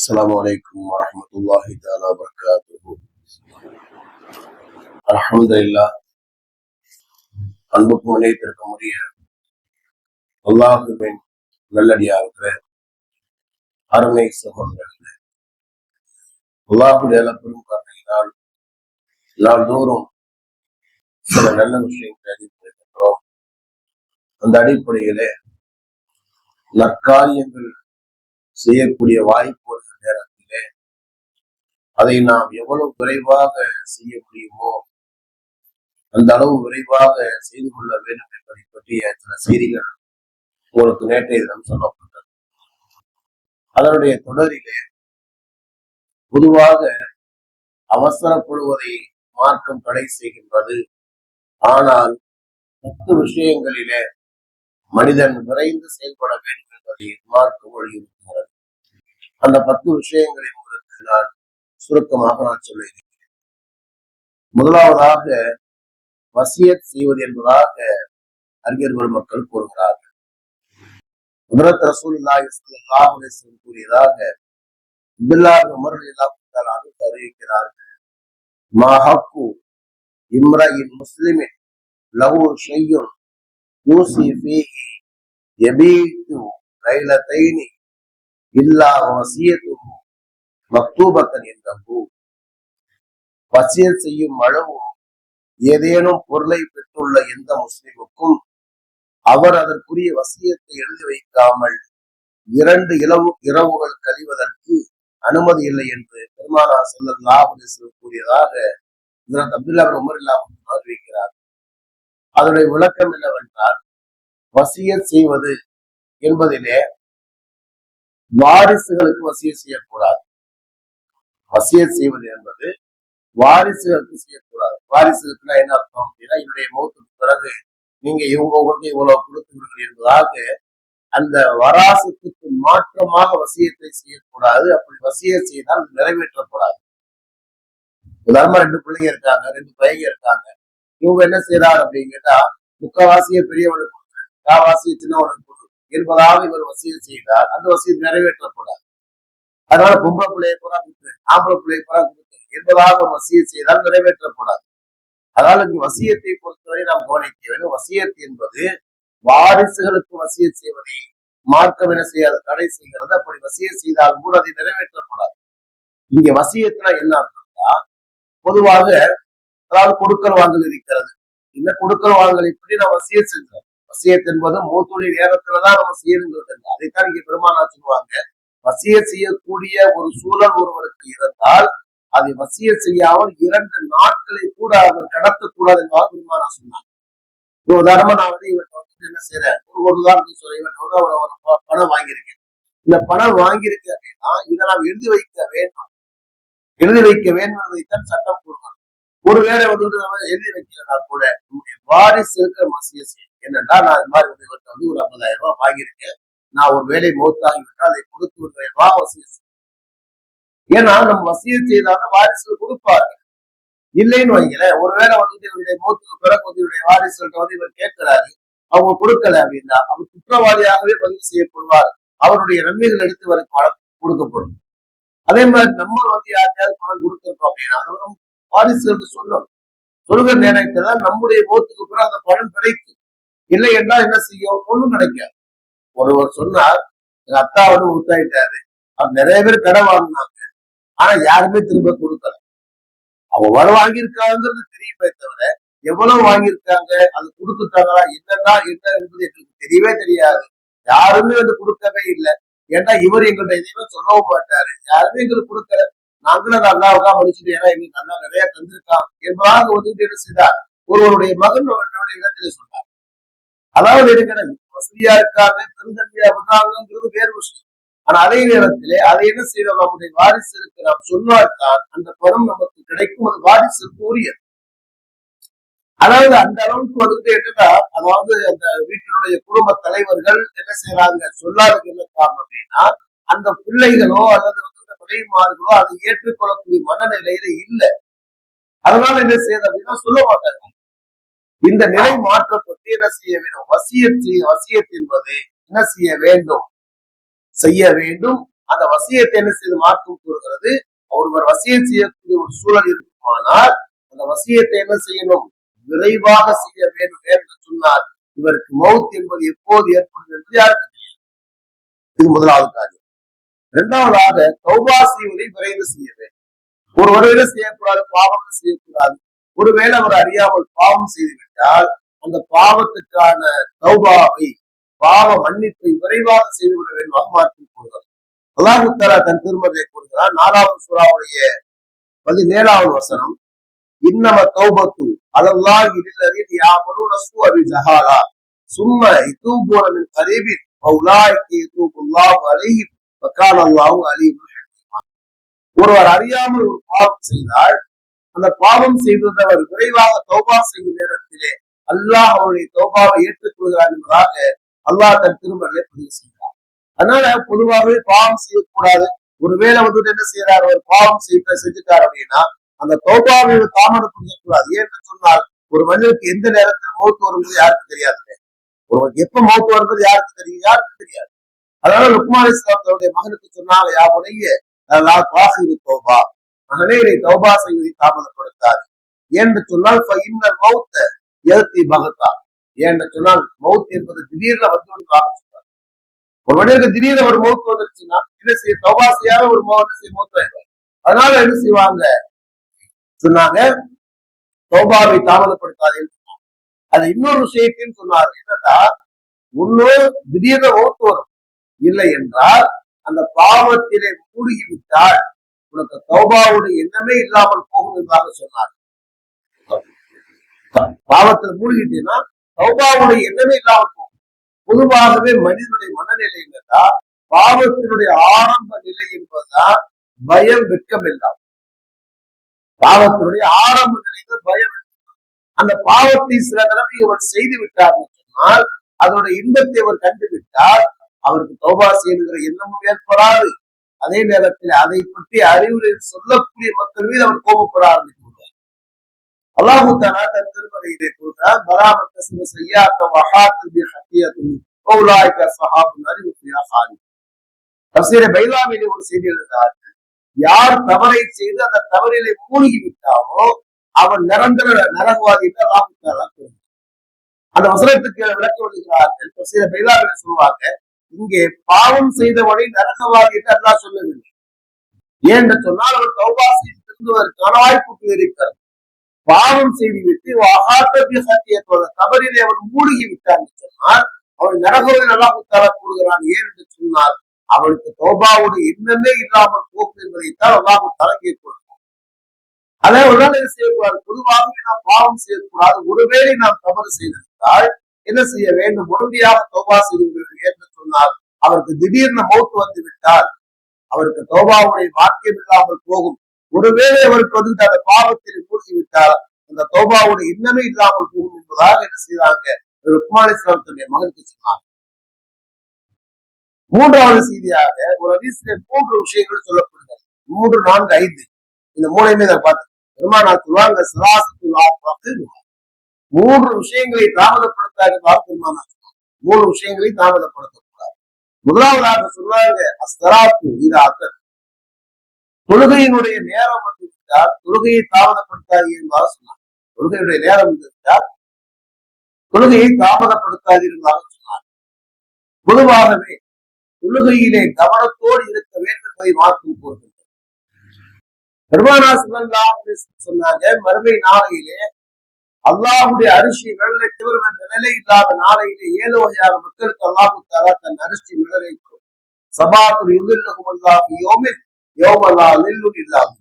السلام عليكم ورحمة الله تعالى وبركاته الحمد لله அன்புக்கும் இணையத்திற்கு முடிய அல்லாஹுவின் நல்லடியார்களே அருமை சகோதரர்களே அல்லாஹுடைய பெரும் கருணையினால் நாள்தோறும் சில நல்ல விஷயங்களை அறிவித்திருக்கின்றோம் அந்த அடிப்படையிலே நற்காரியங்கள் செய்யக்கூடிய வாய்ப்பு வருகிற நேரத்திலே அதை நாம் எவ்வளவு விரைவாக செய்ய முடியுமோ அந்த அளவு விரைவாக செய்து கொள்ள வேண்டும் என்பதை பற்றிய சில செய்திகள் உங்களுக்கு நேற்றைய தினம் சொல்லப்பட்டது. அதனுடைய தொடரிலே பொதுவாக அவசரப்படுவதை மார்க்கம் தடை செய்கின்றது. ஆனால் பத்து விஷயங்களிலே மனிதன் விரைந்து செயல்பட வேண்டும் என்பதை மார்க்கம் வலியுறுத்துகிறது. அந்த பத்து விஷயங்களை உங்களுக்கு நான் சுருக்கமாக நான் சொல்லுகிறேன் முதலாவதாக வசியத் செய்வது என்பதாக அறிஞர்கள் மக்கள் கூறுகிறார்கள். முதலத் ரசூல் கூறியதாக அப்துல்லாஹ் உமர் ரலியல்லாஹு அறிவிக்கிறார்கள். முஸ்லிமின் லஹு ஷையுன் யூசி ஃபீஹி யபீத்து லைலத்தைனி இல்லா வசியத்து மக்தூபத்தன் என்றபு வசியல் செய்யும் அளவும் ஏதேனும் பொருளை பெற்றுள்ள எந்த முஸ்லிமுக்கும் அவர் அதற்குரிய வசியத்தை எழுதி வைக்காமல் இரண்டு இளவு இரவுகள் கழிவதற்கு அனுமதி இல்லை என்று பெருமானா செல்லல்லாஹு கூறியதாக இதனால் அப்துல்லா உமர் இல்லாமல் அறிவிக்கிறார் அதனுடைய விளக்கம் என்னவென்றால் வசியத் செய்வது என்பதிலே வாரிசுகளுக்கு வசிய செய்யக்கூடாது. வசிய செய்வது என்பது வாரிசுகளுக்கு செய்யக்கூடாது. வாரிசுகளுக்குன்னா என்ன அர்த்தம் அப்படின்னா என்னுடைய மௌத்துக்கு பிறகு நீங்க இவங்க கொண்டு இவ்வளவு கொடுத்து விடுங்கள் என்பதாக அந்த வராசத்துக்கு மாற்றமாக வசியத்தை செய்யக்கூடாது. அப்படி வசிய செய்தால் நிறைவேற்றக்கூடாது. உதாரணமா ரெண்டு பிள்ளைங்க இருக்காங்க ரெண்டு பையங்க இருக்காங்க. இவங்க என்ன செய்யறாங்க அப்படின்னு கேட்டா முக்கவாசிய பெரியவனுக்கு கொடுக்குறேன் காவாசிய சின்னவனுக்கு கொடு என்பதாக இவர் வசியம் செய்தார். அந்த வசியம் நிறைவேற்றக்கூடாது. அதனால பொம்பளை பிள்ளையை பூரா கொடுத்து ஆம்பளை பிள்ளையை பூரா கொடுத்து என்பதாக ஒரு வசியம் செய்தால் நிறைவேற்றக்கூடாது. அதனால இங்கு வசியத்தை பொறுத்தவரை நாம் கவனிக்க வேண்டும். வசியத் என்பது வாரிசுகளுக்கு வசிய செய்வதை மார்க்கம் என்ன செய்யாது தடை செய்கிறது. அப்படி வசிய செய்தால் கூட அதை நிறைவேற்றக்கூடாது. இங்க வசியத்துல என்ன அர்த்தம்னா பொதுவாக அதாவது கொடுக்கல் வாங்கல் இருக்கிறது. இந்த கொடுக்கல் வாங்கல் இப்படி நான் வசிய செஞ்சோம் வசியத் என்பது மூத்தொழி நேரத்துலதான் நம்ம செய்யணுங்கிறது. இல்லை அதைத்தான் இங்க பெருமானா சொல்லுவாங்க. வசிய செய்யக்கூடிய ஒரு சூழல் ஒருவருக்கு இருந்தால் அதை வசிய செய்யாமல் இரண்டு நாட்களை கூட அவர் கடத்தக்கூடாது என்பதாக பெருமானா சொன்னாங்க இவ்வளவு உதாரணமா நான் வந்து இவன் வந்து என்ன செய்யறேன் ஒரு ஒரு உதாரணத்துக்கு சொல்ல இவன் வந்து ஒரு ஒரு பணம் வாங்கியிருக்கேன் இந்த பணம் வாங்கியிருக்கேன் அப்படின்னா இதை நாம் எழுதி வைக்க வேண்டும். எழுதி வைக்க வேண்டும் என்பதைத்தான் சட்டம் கூறுவார். ஒருவேளை வந்துட்டு நம்ம எழுதி வைக்கிறதா கூட நம்முடைய வாரிசு இருக்கிற வசிய செய்யும் என்னன்னா நான் இது மாதிரி வந்து இவர்கிட்ட வந்து ஒரு ஐம்பதாயிரம் ரூபாய் வாங்கியிருக்கேன். நான் ஒரு வேலை மௌத்தாகிவிட்டால் அதை கொடுத்து விடுவேன். வா வசிய ஏன்னா நம்ம வசிய செய்தாலும் வாரிசுகள் கொடுப்பாரு இல்லைன்னு வைங்களேன் ஒருவேளை வந்துட்டு இவருடைய மூத்துக்கு பிறகு வந்து இவருடைய வாரிசுகள்ட்ட வந்து இவர் கேட்கிறாரு அவங்க கொடுக்கல அப்படின்னா அவர் குற்றவாளியாகவே பதிவு செய்யப்படுவார். அவருடைய நன்மைகள் எடுத்து வரைக்கும் பணம் கொடுக்கப்படும். அதே மாதிரி நம்ம வந்து யாருக்காவது பணம் கொடுத்துருக்கோம் அப்படின்னா அதை நம்ம வாரிசுகளுக்கு சொல்லணும். சொல்கிற நேரத்தில் தான் நம்முடைய மூத்துக்கு பிறகு அந்த பணம் கிடைக்கும். இல்லை என்றால் என்ன செய்யும்? ஒண்ணும் கிடைக்காது. ஒருவர் சொன்னார் எங்க அத்தா வந்து ஊத்தாயிட்டாரு அவர் நிறைய பேர் கடை வாங்கினாங்க. ஆனா யாருமே திரும்ப கொடுக்கல. அவங்க வர வாங்கியிருக்காங்கிறது தெரியுமே தவிர எவ்வளவு வாங்கியிருக்காங்க அது கொடுத்துட்டாங்களா என்னன்னா என்ன என்பது எங்களுக்கு தெரியவே தெரியாது. யாருமே வந்து கொடுக்கவே இல்லை. ஏன்னா இவர் எங்கள்ட்ட எதையுமே சொல்லவும் மாட்டாரு. யாருமே எங்களுக்கு கொடுக்கல. நாங்களும் அதை அல்லாவுக்கா மனுஷன் ஏன்னா எங்களுக்கு நல்லா நிறைய தந்திருக்கான். என்பதாக வந்துட்டு என்ன செய்தார்? ஒருவருடைய மகன் அவருடைய இடத்துல சொன்னார். அதாவது இருக்கிற வசதியா இருக்காரு பெருந்தன்மையா இருக்காங்கிறது வேறு விஷயம். ஆனா அதே நேரத்திலே அதை என்ன செய்யறோம் நம்முடைய வாரிசுக்கு நாம் சொன்னால்தான் அந்த பணம் நமக்கு கிடைக்கும். அது வாரிசு உரியது அதாவது அந்த அளவுக்கு வந்து என்னன்னா அதாவது அந்த வீட்டினுடைய குடும்ப தலைவர்கள் என்ன செய்யறாங்க சொல்லாதது என்ன காரணம் அப்படின்னா அந்த பிள்ளைகளோ அல்லது வந்து அந்த மனைவிமார்களோ அதை ஏற்றுக்கொள்ளக்கூடிய மனநிலையில இல்லை. அதனால என்ன செய்யுது அப்படின்னா சொல்ல மாட்டாங்க இந்த நிலை மாற்றப்பட்டு என்ன செய்ய வேண்டும்? வசியத் செய்ய வசியத் என்பது என்ன செய்ய வேண்டும்? செய்ய வேண்டும். அந்த வசியத்தை என்ன செய்து மாற்றம் கூறுகிறது? ஒருவர் வசியம் செய்யக்கூடிய ஒரு சூழல் இருக்குமானால் அந்த வசியத்தை என்ன செய்யணும்? விரைவாக செய்ய வேண்டும் என்று சொன்னார் இவருக்கு மவுத் என்பது எப்போது ஏற்படும் என்று யாருக்கு தெரியும்? இது முதலாவது காரியம். இரண்டாவதாக தௌபா செய்வதை விரைந்து செய்ய வேண்டும். ஒருவர் என்ன செய்யக்கூடாது? பாவங்கள் செய்யக்கூடாது. ஒருவேளை அவர் அறியாமல் பாவம் செய்துவிட்டால் அந்த பாவத்துக்கான தௌபாவை பாவ மன்னிப்பை விரைவாக செய்துவிட வேண்டும் மாற்றி கூறுகிறார். அல்லாஹு தலா தன் திருமதியை கூறுகிறார் நாலாவது சூறாவுடைய பதினேழாவது வசனம். இன்னம தௌபத்து அலல்லாஹி லில்லதீன யாமலூன ஸூஅ பிஜஹாலா சும்ம யதூபூன மின் கரீபின் ஃபௌலாயிக யதூபுல்லாஹு அலைஹிம் வகான அல்லாஹு அலீமுன் ஹக்கீமா ஒருவர் அறியாமல் ஒரு பாவம் செய்தால் அந்த பாவம் செய்தது விரைவாக தௌபா செய்யும் நேரத்திலே அல்லாஹ் அவருடைய தௌபாவை ஏற்றுக்கொள்கிறார் என்பதாக அல்லாஹ் தன் திருமணத்தை பதிவு செய்கிறார். அதனால பொதுவாகவே பாவம் செய்யக்கூடாது. ஒருவேளை வந்துட்டு என்ன செய்யறாரு ஒரு பாவம் செய்ய செஞ்சுட்டார் அப்படின்னா அந்த தௌபாவை புரியக்கூடாது ஏன்னு சொன்னால் ஒரு மனிதனுக்கு எந்த நேரத்தில் மௌத்து வரும்போது யாருக்கும் தெரியாது? ஒருவருக்கு எப்ப மௌத்து வரும்போது யாருக்கு தெரியும்? யாருக்கும் தெரியாது? அதனால லுக்மான் இஸ்லாம் தன்னுடைய மகனுக்கு சொன்னாங்க யா புனைய பாசிரு தௌபா. மகளிரை தௌபா செய்வதை தாமதப்படுத்தாது. என்று சொன்னால் மௌத்த எழுத்தி பகத்தா என்று சொன்னால் மௌத் என்பது திடீர்னு வந்து சொன்னார் ஒரு மனிதருக்கு திடீர்னு ஒரு மௌத்து வந்துருச்சுன்னா என்ன செய்ய தௌபா செய்யாத ஒரு மௌத்து அதனால என்ன செய்வாங்க? சொன்னாங்க தௌபாவை தாமதப்படுத்தாதேன்னு சொன்னாங்க. அது இன்னொரு விஷயத்தையும் சொன்னார். என்னன்னா இன்னொரு திடீர்னு மௌத்து வரும். இல்லை என்றால் அந்த பாவத்திலே மூழ்கி விட்டால் உனக்கு தௌபாவுடைய எண்ணமே இல்லாமல் போகும் என்றாக சொன்னார் பாவத்தில் மூழ்கிட்டீங்கன்னா தௌபாவுடைய எண்ணமே இல்லாமல் போகும். பொதுவாகவே மனிதனுடைய மனநிலை என்னன்னா பாவத்தினுடைய ஆரம்ப நிலை என்பதுதான் பயம் வெட்கம் இல்லாமல் பாவத்தினுடைய ஆரம்ப நிலைக்கு பயம். அந்த பாவத்தை சில தடவை இவர் செய்து விட்டார் சொன்னால் அதோட இன்பத்தை அவர் கண்டுவிட்டால் அவருக்கு தௌபா செய்கிற எண்ணமும் ஏற்படாது. அதே நேரத்தில் அதை பற்றி அறிவுரை சொல்லக்கூடிய மக்கள் மீது அவர் கோபப்பட ஆரம்பித்துள்ளார் அல்லாஹு தானா தன் திருமலையிலே கூறுகிறார் பராமத்த சில செய்யாக்க வஹாத்து ஹத்தியத்தும் கௌலாய்க சஹாபுன் அறிவுத்தியா சாரி தசீர பைலாவிலே ஒரு செய்தி எழுதினார் யார் தவறை செய்து அந்த தவறிலே மூழ்கி விட்டாரோ அவன் நிரந்தர நரகவாதி என்று அல்லாஹு தானா கூறுகிறார் அந்த வசனத்துக்கு விளக்கம் எழுதுகிறார்கள் தசீர பைலாவிலே சொல்லுவாங்க இங்கே பாவம் செய்தவனை நரகவாதி என்று அல்லா சொல்லவில்லை. ஏன் சொன்னால் அவர் தௌபா செய்து திருந்துவதற்கான வாய்ப்புகள் இருக்கிறது பாவம் செய்துவிட்டு சத்தியத்தோட தவறிலே அவன் மூழ்கி விட்டான் சொன்னால் அவன் நரகவை நல்லா தர கூறுகிறான். ஏன் என்று சொன்னால் அவனுக்கு தோபாவுடைய எண்ணமே இல்லாமல் போகும் என்பதைத்தான் அல்லாஹு தலங்கிக் கொள்கிறார் அதே ஒரு செய்யக்கூடாது? பொதுவாகவே நாம் பாவம் செய்யக்கூடாது. ஒருவேளை நாம் தவறு செய்திருந்தால் என்ன செய்ய வேண்டும்? உடனடியாக தோபா செய்து என்று சொன்னால் அவருக்கு திடீர்னு மௌத்து வந்து விட்டால் அவருக்கு தோபாவுடைய வாக்கியம் இல்லாமல் போகும். ஒருவேளை அவருக்கு வந்து அந்த பாவத்தில் மூழ்கி விட்டால் அந்த தோபாவுடைய இன்னமே இல்லாமல் போகும் என்பதாக என்ன செய்தாங்க ருக்மான் இஸ்லாமத்துடைய மகனுக்கு சொன்னார். மூன்றாவது செய்தியாக ஒரு அதிசய மூன்று விஷயங்கள் சொல்லப்படுகிறது. மூன்று நான்கு ஐந்து. இந்த மூணையுமே இதை பார்த்து பெருமானா சொல்லுவாங்க சிராசத்தில் மூன்று விஷயங்களை தாமதப்படுத்தாத பெருமானா மூணு விஷயங்களை தாமதப்படுத்தக்கூடாது. முதலாவதாக சொல்றாங்க அஸ்தராத்து ஈராத்தல் தொழுகையினுடைய நேரம் வந்துவிட்டால் தொழுகையை தாமதப்படுத்தாது என்பதாக சொன்னார். தொழுகையுடைய நேரம் வந்துவிட்டால் தொழுகையை தாமதப்படுத்தாது என்பதாக சொன்னார். பொதுவாகவே தொழுகையிலே கவனத்தோடு இருக்க வேண்டும் என்பதை மாற்றம் கூறுகின்றது பெருமானா சொன்னாங்க மறுமை நாளையிலே அல்லாஹுடைய அரிசி வெள்ளை என்ற நிலை இல்லாத நாளையிலே ஏழு வகையான மக்களுக்கு அல்லாஹு தாரா தன் அரிசி விளைவிக்கும் சபாத்து யுதில்லகும் அல்லாஹு யோமில் யோமல்லா நெல்லும் இல்லாது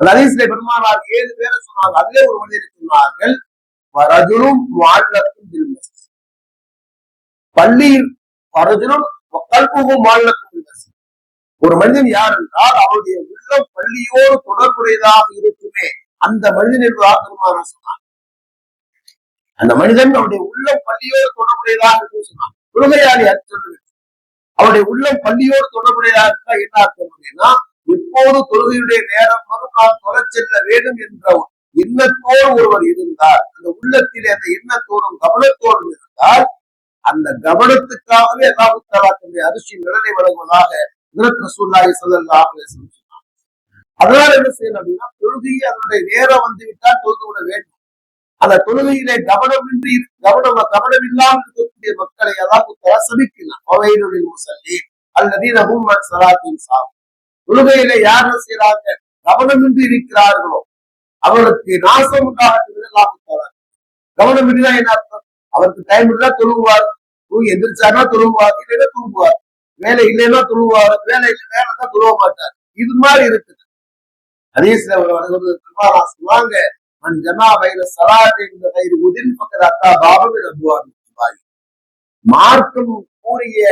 அந்த பெருமானார் ஏழு பேரை சொன்னாங்க அதிலே ஒரு மனிதர் சொன்னார்கள் வரஜுலும் வாழ்லக்கும் பள்ளியில் வரஜுலும் கல்புகும் வாழ்லக்கும் ஒரு மனிதன் யார் என்றால் அவருடைய உள்ளம் பள்ளியோடு தொடர்புடையதாக இருக்குமே அந்த மனிதன் என்று ஆத்திரமான சொன்னார். அந்த மனிதன் அவருடைய உள்ளம் பள்ளியோடு தொடர்புடையதாக சொன்னான் தொழுகையாளி அது அவருடைய உள்ளம் பள்ளியோடு தொடர்புடையதாக இருந்தா என்ன அர்த்தம் அப்படின்னா எப்போது தொழுகையுடைய நேரம் வரும் தொலை செல்ல வேண்டும் என்ற எண்ணத்தோடு ஒருவர் இருந்தார். அந்த உள்ளத்திலே அந்த எண்ணத்தோடும் கவனத்தோடும் இருந்தால் அந்த கவனத்துக்காகவே அல்லாஹு தன்னுடைய அரிசி நிழலை வழங்குவதாக ரசூல்லாஹி ஸல்லல்லாஹு அலைஹி அதனால என்ன செய்யணும் அப்படின்னா தொழுகையை அதனுடைய நேரம் வந்து விட்டால் தொழுது விட வேண்டும். அந்த தொழுகையிலே கவனமின்றி கவனம் கவனம் இல்லாமல் இருக்கக்கூடிய மக்களை அதாவது சபிக்கலாம் அவையினுடைய முசல்லி அல்லதீன ஹும் அன் ஸலாத்தின் தொழுகையிலே யார் செய்யறாங்க கவனமின்றி இருக்கிறார்களோ அவருக்கு நாசம் உண்டாகட்டும் கவனமின்றி தான் கவனம் என்ன அர்த்தம்? அவருக்கு டைம் இருந்தா தொழுவார். தூங்கி எந்திரிச்சாருன்னா தொழுவார். இல்லைன்னா தூங்குவார். வேலை இல்லைன்னா தொழுவார். வேலை இல்லை வேலை தான் தொழுவ மாட்டார். இது மாதிரி இருக்குது. ஹதீஸ்ல ஒரு வருவது من جمع بين ஜமா பைன சலாத்தின் இந்த கயிறு உதின் பக்கத்து அத்தா பாபமில் அபுவார் மார்க்கம் கூறிய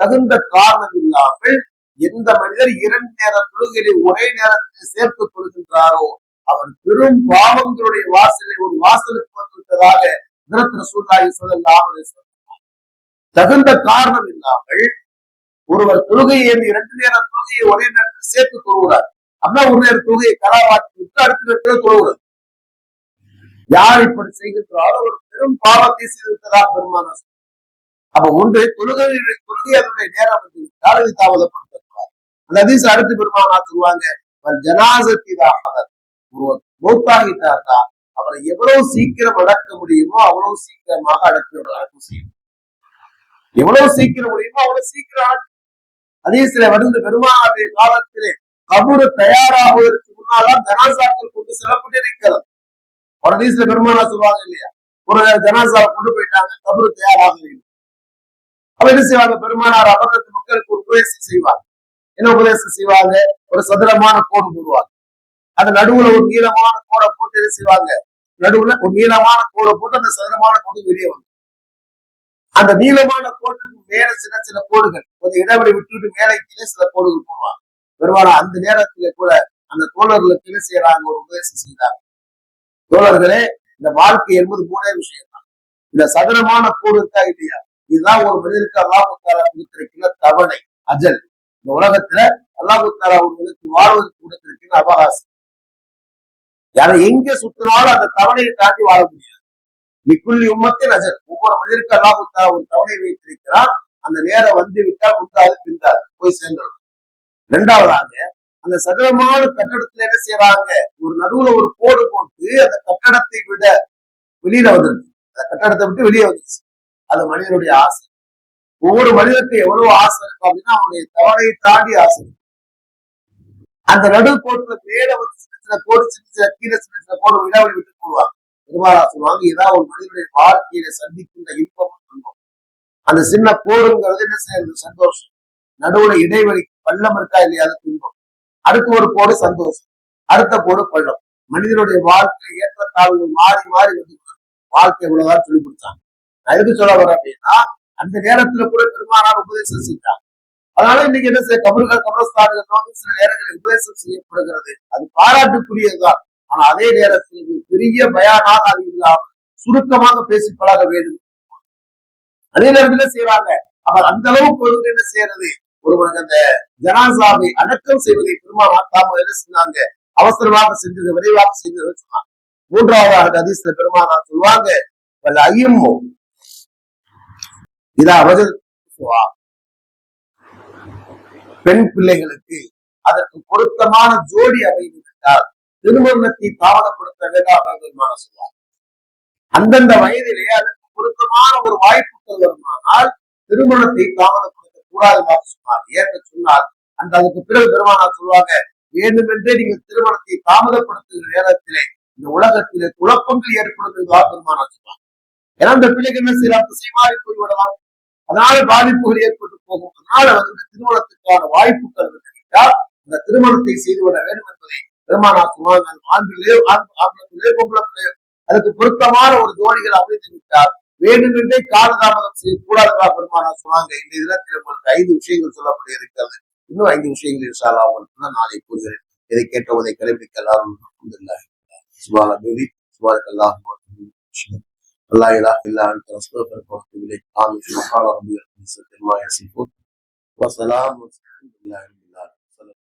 தகுந்த காரணம் இல்லாமல் எந்த மனிதர் இரண்டு நேர தொழுகையை ஒரே நேரத்தில் சேர்த்து கொள்கின்றாரோ அவர் பெரும் பாவங்களுடைய வாசலை ஒரு வாசலுக்கு வந்துவிட்டதாக தகுந்த காரணம் இல்லாமல் ஒருவர் தொழுகையை இரண்டு நேர தொழுகையை ஒரே நேரத்தில் சேர்த்து தொழுகிறார் அப்படின்னா ஒரு நேர தொழுகையை கலாவாட்டி விட்டு அடுத்த நேரத்தில் தொழுகிறது யார் இப்படி செய்கின்றாரோ ஒரு பெரும் பாவத்தை செய்திருக்கிறதாக பெருமான அப்ப ஒன்று தொழுகை தொழுகை அதனுடைய நேரம் வந்து காலத்தை தாமதப்படுத்தக்கூடாது அந்த அதிச அடுத்து பெருமானா சொல்லுவாங்க ஜனாசத்திதாக ஒருவர் மூத்தாகிட்டார்னா அவரை எவ்வளவு சீக்கிரம் அடக்க முடியுமோ அவ்வளவு சீக்கிரமாக அடக்க அடக்கம் செய்யும். எவ்வளவு சீக்கிரம் முடியுமோ அவ்வளவு சீக்கிரம் அதே சில வருந்த பெருமானுடைய காலத்திலே கபூர் தயாராகுவதற்கு முன்னால்தான் ஜனாசாக்கள் கொண்டு செல்லப்பட்டு இருக்கிறது ஒரு ஹதீஸ்ல பெருமானா சொல்லுவாங்க இல்லையா? ஒரு ஜனாசாவை கொண்டு போயிட்டாங்க கபரு தயாராக இல்லை. அப்ப என்ன செய்வாங்க? பெருமானார் அமர்ந்த மக்களுக்கு ஒரு உபதேசம் செய்வாங்க என்ன உபதேசம் செய்வாங்க? ஒரு சதுரமான கோடு போடுவாங்க. அந்த நடுவுல ஒரு நீளமான கோடை போட்டு என்ன செய்வாங்க? நடுவுல ஒரு நீளமான கோடை போட்டு அந்த சதுரமான கோடு வெளியே வந்து அந்த நீளமான கோட்டுக்கு மேல சின்ன சின்ன கோடுகள். கொஞ்சம் இடைவெளி விட்டுட்டு மேலே கீழே சில கோடுகள் போடுவாங்க. பெருமானா அந்த நேரத்துல கூட அந்த தோழர்களுக்கு என்ன செய்யறாங்க? ஒரு உபதேசம் செய்தாங்க. தோழர்களே இந்த வாழ்க்கை என்பது மூணே விஷயம் தான் இந்த சதுரமான கூடு இருக்கா இல்லையா? இதுதான் ஒரு மனிதனுக்கு அல்லாஹுத்தாரா கொடுத்திருக்கிற தவணை அஜல். இந்த உலகத்துல அல்லாஹுத்தாரா உங்களுக்கு வாழ்வதற்கு கொடுத்திருக்கிற அவகாசம். யாரை எங்க சுத்தினாலும் அந்த தவணையை தாண்டி வாழ முடியாது. நிக்குள்ளி உம்மத்தின் அஜல். ஒவ்வொரு மனிதனுக்கு அல்லாஹுத்தாரா ஒரு தவணை வைத்திருக்கிறார் அந்த நேரம் வந்து விட்டால் முந்தாது பிந்தாது போய் சேர்ந்துடும். இரண்டாவதாக அந்த சதுரமான கட்டடத்துல என்ன செய்யறாங்க ஒரு நடுவுல ஒரு கோடு போட்டு அந்த கட்டடத்தை விட வெளியில வந்துருது. அந்த கட்டடத்தை விட்டு வெளியே வந்துருச்சு. அது மனிதனுடைய ஆசை. ஒவ்வொரு மனிதனுக்கு எவ்வளவு ஆசை இருக்கும் அப்படின்னா அவனுடைய தவறை தாண்டி ஆசை. இருக்கும். அந்த நடு கோட்டுல மேல வந்து சின்ன சின்ன கோடு சின்ன சின்ன கீழே சின்ன சின்ன கோடு விடாவளி விட்டு போடுவாங்க. பெருமாளா சொல்லுவாங்க ஏதாவது ஒரு மனிதனுடைய வாழ்க்கையில சந்திக்கின்ற இன்பம் துன்பம் அந்த சின்ன கோடுங்கிறது என்ன செய்யறது சந்தோஷம். நடுவுல இடைவெளி பள்ளம் இருக்கா இல்லையா? அது துன்பம். அடுத்த ஒரு கோடு சந்தோஷம். அடுத்த கோடு பள்ளம். மனிதனுடைய வாழ்க்கை ஏற்றத்தாழ்வு மாறி மாறி வந்து வாழ்க்கை இவ்வளவுதான் சொல்லி கொடுத்தாங்க. நான் எதுக்கு சொல்ல வரேன் அப்படின்னா அந்த நேரத்துல கூட பெருமானார் உபதேசம் செஞ்சாங்க. அதனால இன்னைக்கு என்ன செய்ய கபர்கள் கபரஸ்தான்கள் நோக்கி சில நேரங்களில் உபதேசம் செய்யப்படுகிறது. அது பாராட்டுக்குரியதுதான். ஆனா அதே நேரத்தில் இது பெரிய பயானாக அது இல்லாமல் சுருக்கமாக பேசி பழக வேண்டும். அதே நேரத்துல செய்யறாங்க அவர் அந்த அளவுக்கு என்ன செய்யறது? ஒருவருக்கு அந்த ஜனாசாவை அடக்கம் செய்வதை பெருமாள் தாம என்ன செஞ்சாங்க அவசரமாக செஞ்சது விரைவாக செஞ்சது சொன்னாங்க. மூன்றாவது அதிசல பெருமானா சொல்லுவாங்க வல்ல ஐயம்மோ இதா அவஜல் பெண் பிள்ளைகளுக்கு அதற்கு பொருத்தமான ஜோடி அமைந்து விட்டால் திருமணத்தை தாமதப்படுத்த வேண்டாம் பெருமான பெருமானார் சொல்லுவாங்க அந்தந்த வயதிலே அதற்கு பொருத்தமான ஒரு வாய்ப்புகள் வருமானால் திருமணத்தை தாமதப்படுத்த கூடாது கூடாதுமாக சொன்னார். ஏற்க சொன்னார் அந்த அதுக்கு பிறகு பெருமானார் சொல்வாங்க வேண்டுமென்றே நீங்கள் திருமணத்தை தாமதப்படுத்துகிற நேரத்திலே இந்த உலகத்திலே குழப்பங்கள் ஏற்படும் என்றால் பெருமானார் சொன்னார் ஏன்னா அந்த பிள்ளைக்கு என்ன செய்யலாம்? திசை மாறி போய்விடலாம் அதனால பாதிப்புகள் ஏற்பட்டு போகும். அதனால வந்து திருமணத்துக்கான வாய்ப்புகள் விட்டால் அந்த திருமணத்தை செய்துவிட வேண்டும் என்பதை பெருமானார் சொன்னாங்க ஆண்களிலே ஆண் ஆண்களிலே பொம்பளத்திலே அதுக்கு பொருத்தமான ஒரு ஜோடிகள் அமைத்து விட்டார் வேண்டுமென்றே காலதாமதம் செய்யக்கூடாதுவா பெருமானார் சொன்னாங்க இந்த தினத்தில் உங்களுக்கு ஐந்து விஷயங்கள் சொல்லப்பட இருக்கிறது இன்னும் ஐந்து விஷயங்கள் இன்ஷால்லா உங்களுக்கு நான் நாளை கூறுகிறேன் இதை கேட்டவதை கடைபிடிக்க எல்லாரும் சுபால தேவி சுபாலுக்கு அல்லாஹ் لا اله الا انت نستغفرك ونتوب اليك امين سبحان ربي العزه عما يصفون وسلام والحمد لله رب العالمين